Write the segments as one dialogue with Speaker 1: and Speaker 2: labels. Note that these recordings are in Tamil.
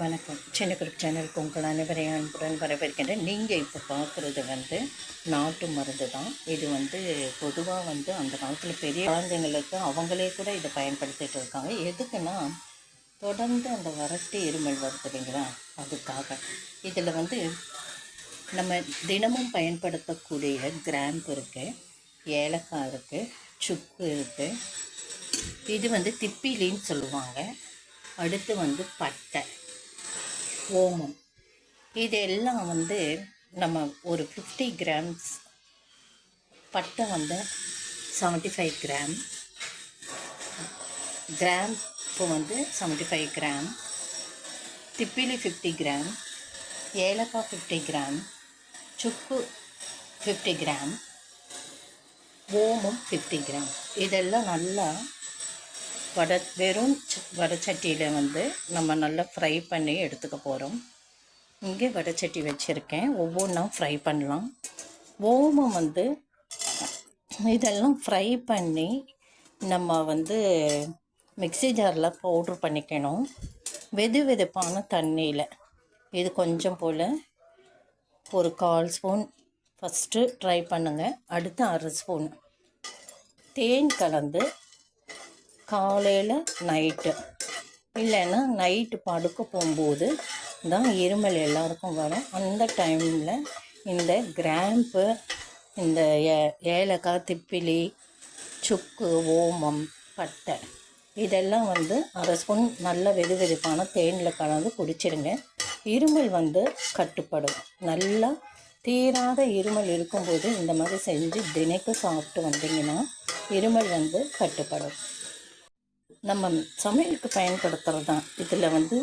Speaker 1: வணக்கம். சின்ன குரூப் சேனலுக்கு உங்கள் அனைவரையும் அன்புடன் வரவேற்கின்றேன். நீங்கள் இப்போ பார்க்குறது வந்து நாட்டு மருந்து தான். இது வந்து பொதுவாக வந்து அந்த காலத்தில் பெரிய குழந்தைங்களுக்கு அவங்களே கூட இதை பயன்படுத்திட்டு இருக்காங்க. எதுக்குன்னா தொடர்ந்து அந்த வறட்டு இருமல் வருது இல்லைங்களா? அதுக்காக. இதில் வந்து நம்ம தினமும் பயன்படுத்தக்கூடிய கிராம்பு இருக்குது ஏலக்காய் இருக்குது சுக்கு இருக்குது இது வந்து திப்பிலின்னு சொல்லுவாங்க. அடுத்து வந்து பட்டை. ஓமம் இதெல்லாம் வந்து நம்ம ஒரு ஃபிஃப்டி கிராம்ஸ் பட்டை வந்து செவன்ட்டி ஃபைவ் கிராம் கிராம் இப்போ வந்து செவன்ட்டி ஃபைவ் கிராம் திப்பிலி ஃபிஃப்டி கிராம் ஏலக்காய் ஃபிஃப்டி கிராம் சுக்கு ஃபிஃப்டி கிராம் ஓமம் ஃபிஃப்டி கிராம் இதெல்லாம் நல்லா வடை வெறும் வடை வடைச்சட்டியில் வந்து நம்ம நல்லா ஃப்ரை பண்ணி எடுத்துக்க போகிறோம் இங்கே வடைச்சட்டி வச்சுருக்கேன். ஒவ்வொன்றா ஃப்ரை பண்ணலாம். ஓமம் வந்து இதெல்லாம் ஃப்ரை பண்ணி நம்ம வந்து மிக்ஸி ஜாரில் பவுட்ரு பண்ணிக்கணும். வெது வெதுப்பான தண்ணியில். இது கொஞ்சம் போல் ஒரு கால் ஸ்பூன் ஃபஸ்ட்டு ட்ரை பண்ணுங்கள் அடுத்து அரை ஸ்பூன். தேன் கலந்து காலையில் நைட்டு இல்லைன்னா நைட்டு படுக்க போகும்போது தான் இருமல் எல்லாருக்கும் வரும். அந்த டைமில் இந்த கிராம்பு இந்த ஏ ஏலக்காய் திப்பிலி சுக்கு ஓமம் பட்டை இதெல்லாம் வந்து அரை ஸ்பூன் நல்ல வெது வெதுப்பான தேனில் கலந்து குடிச்சிடுங்க. இருமல் வந்து கட்டுப்படும். நல்லா தீராத இருமல் இருக்கும்போது இந்த மாதிரி செஞ்சு தினைக்கும் சாப்பிட்டு வந்தீங்கன்னா இருமல் வந்து கட்டுப்படும். நம்ம சமையலுக்கு பயன்படுத்துகிறது தான் இதில் வந்து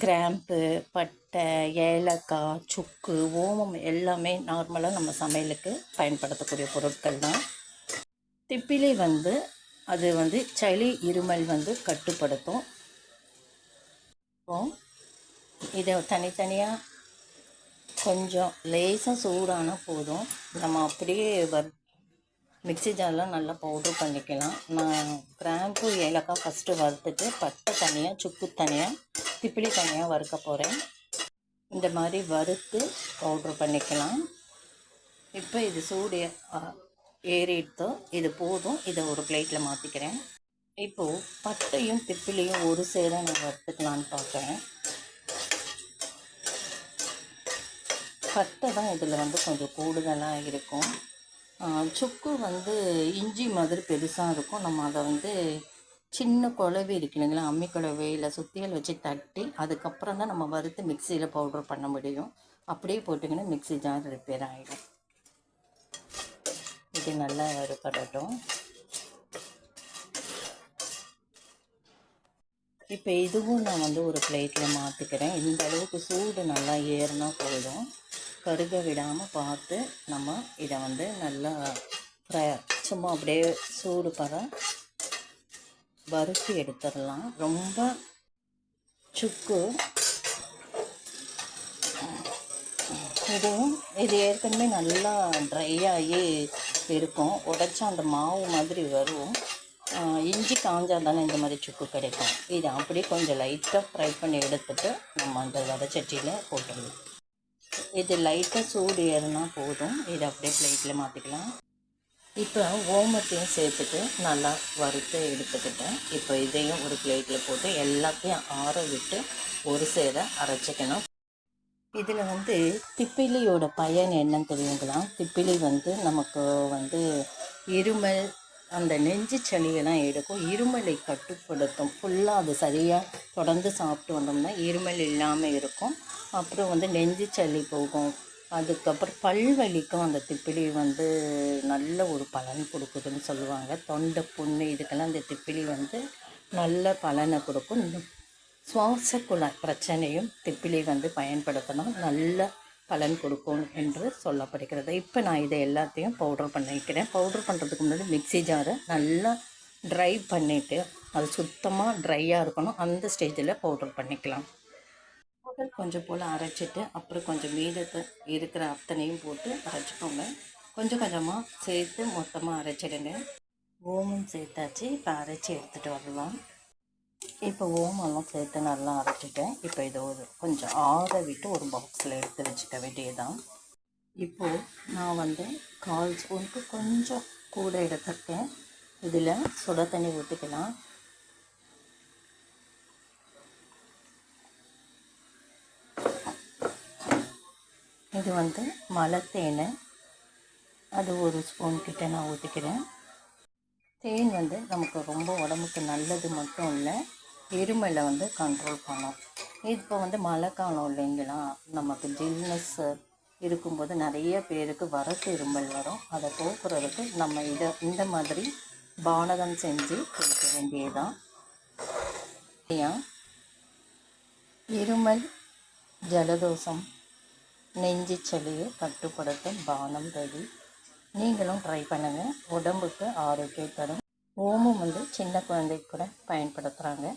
Speaker 1: கிராம்பு பட்டை ஏலக்காய் சுக்கு ஓமம் எல்லாமே நார்மலாக நம்ம சமையலுக்கு பயன்படுத்தக்கூடிய பொருட்கள் தான் திப்பிலி வந்து அது வந்து சளி இருமல் வந்து கட்டுப்படுத்தும். அப்புறம் இதை தனித்தனியாக கொஞ்சம் லேசாக சூடான போதும். நம்ம அப்படியே வர் மிக்ஸி ஜாரில் நல்லா பவுட்ரு பண்ணிக்கலாம். நான் கிராம்பு ஏலக்காய் ஃபஸ்ட்டு வறுத்துட்டு பட்டை தனியாக சுக்கு தனியாக திப்பிலி தனியாக வறுக்க போகிறேன் இந்த மாதிரி வறுத்து பவுட்ரு பண்ணிக்கலாம். இப்போ இது சூடு ஏறிட்டு இது போதும். இதை ஒரு பிளேட்டில் மாற்றிக்கிறேன் இப்போது பட்டையும் திப்பிலியும் ஒரு சேர நான் வறுத்துக்கலான்னு பார்க்குறேன் பட்டை தான் இதில் வந்து கொஞ்சம் கூடுதலாக இருக்கும். சுக்கு வந்து இஞ்சி மாதிரி பெருசாக இருக்கும். நம்ம அதை வந்து சின்ன குழவி இருக்கு இல்லைங்களா அம்மி குழவி இல்லை சுத்தியல் வச்சு தட்டி அதுக்கப்புறம் தான் நம்ம வறுத்து மிக்சியில் பவுடர் பண்ண முடியும். அப்படியே போட்டிங்கன்னா மிக்ஸி ஜார் ரிப்பேர் ஆகிடும் இது நல்லா வறுபடட்டும். இப்போ இதுவும் நான் வந்து ஒரு பிளேட்டில் மாற்றிக்கிறேன் இந்த அளவுக்கு சூடு நல்லா ஏறினா போதும். கருக விடாமல் பார்த்து நம்ம இதை வந்து நல்லா ஃப்ரை சும்மா அப்படியே சூடு பர வறுத்து எடுத்துடலாம். ரொம்ப சுக்கு. இதுவும் இது ஏற்கனவே நல்லா ட்ரை ஆகி இருக்கும். உடச்சா அந்த மாவு மாதிரி வரும். இஞ்சி காஞ்சால் தானே இந்த மாதிரி சுக்கு கிடைக்கும். இது அப்படியே கொஞ்சம் லைட்டாக ஃப்ரை பண்ணி எடுத்துட்டு நம்ம அந்த வடைச்சட்டியில் போட்டுடலாம். இது லைட்டாக சூடு ஏறினா போதும். இதை அப்படியே பிளேட்டில் மாற்றிக்கலாம் இப்போ ஓமத்தையும் சேர்த்துட்டு நல்லா வறுத்து எடுத்துக்கிட்டேன். இப்போ இதையும் ஒரு பிளேட்டில் போட்டு எல்லாத்தையும் ஆற விட்டு ஒரு சேர அரைச்சிக்கணும். இதில் வந்து திப்பிலியோட பயன் என்னன்னு தெரியுங்களா? திப்பிலி வந்து நமக்கு வந்து இருமல் அந்த நெஞ்சு சளியெல்லாம் எடுக்கும். இருமலை கட்டுப்படுத்தும். ஃபுல்லாக அது சரியாக தொடர்ந்து சாப்பிட்டு வந்தோம்னா இருமல் இல்லாமல் இருக்கும். அப்புறம் வந்து நெஞ்சு சளி போகும். அதுக்கப்புறம் பல்வலிக்கும். அந்த திப்பிலி வந்து நல்ல ஒரு பலன் கொடுக்குதுன்னு சொல்லுவாங்க. தொண்டை புண்ணு இதுக்கெல்லாம் அந்த திப்பிலி வந்து நல்ல பலனை கொடுக்கும். சுவாச குழாய் பிரச்சனையும் திப்பிலி வந்து பயன்படுத்தணும். நல்ல பலன் கொடுக்கும் என்று சொல்லப்படுகிறது. இப்போ நான் இதை எல்லாத்தையும் பவுடர் பண்ணிக்கிறேன் பவுடர் பண்ணுறதுக்கு முன்னாடி மிக்ஸி ஜாரை நல்லா ட்ரை பண்ணிவிட்டு அது சுத்தமாக ட்ரையாக இருக்கணும். அந்த ஸ்டேஜில் பவுடர் பண்ணிக்கலாம். முதல் கொஞ்சம் போல் அரைச்சிட்டு அப்புறம் கொஞ்சம் மீதத்தை இருக்கிற அத்தனையும் போட்டு அரைச்சிக்கோங்க. கொஞ்சம் கொஞ்சமாக சேர்த்து மொத்தமாக அரைச்சிடுங்க. ஓமும் சேர்த்தாச்சு. இப்போ அரைச்சி எடுத்துகிட்டு வரலாம். இப்போ ஓமெல்லாம் சேர்த்து நல்லா அரைச்சிட்டேன். இப்போ இதை ஒரு கொஞ்சம் ஆற விட்டு ஒரு பாக்ஸில் எடுத்து வச்சுக்க வேண்டியதுதான். இப்போது நான் வந்து கால் ஸ்பூனுக்கு கொஞ்சம் கூட எடுத்துருக்கேன். இதில் சுட தண்ணி ஊற்றிக்கலாம். இது வந்து மலை தேன் அது ஒரு ஸ்பூன் கிட்ட நான் ஊற்றிக்கிறேன். தேன் வந்து நமக்கு ரொம்ப உடம்புக்கு நல்லது மட்டும் இல்லை. இருமலை வந்து கண்ட்ரோல் பண்ணும். இப்போ வந்து மழை காலம் இல்லைங்களா? நமக்கு ஜில்னஸ் இருக்கும்போது நிறைய பேருக்கு வரத்து இருமல் வரும். அதை போக்குறதுக்கு நம்ம இதை இந்த மாதிரி பானகம் செஞ்சு கொடுக்க வேண்டியதுதான். ஏன்? இருமல் ஜலதோஷம் நெஞ்சு சளியை கட்டுப்படுத்தும் பானம் ரெடி. நீங்களும் ட்ரை பண்ணுங்கள் உடம்புக்கு ஆரோக்கியம் தரும். ஓமம் வந்து சின்ன குழந்தைக்கு கூட பயன்படுத்துகிறாங்க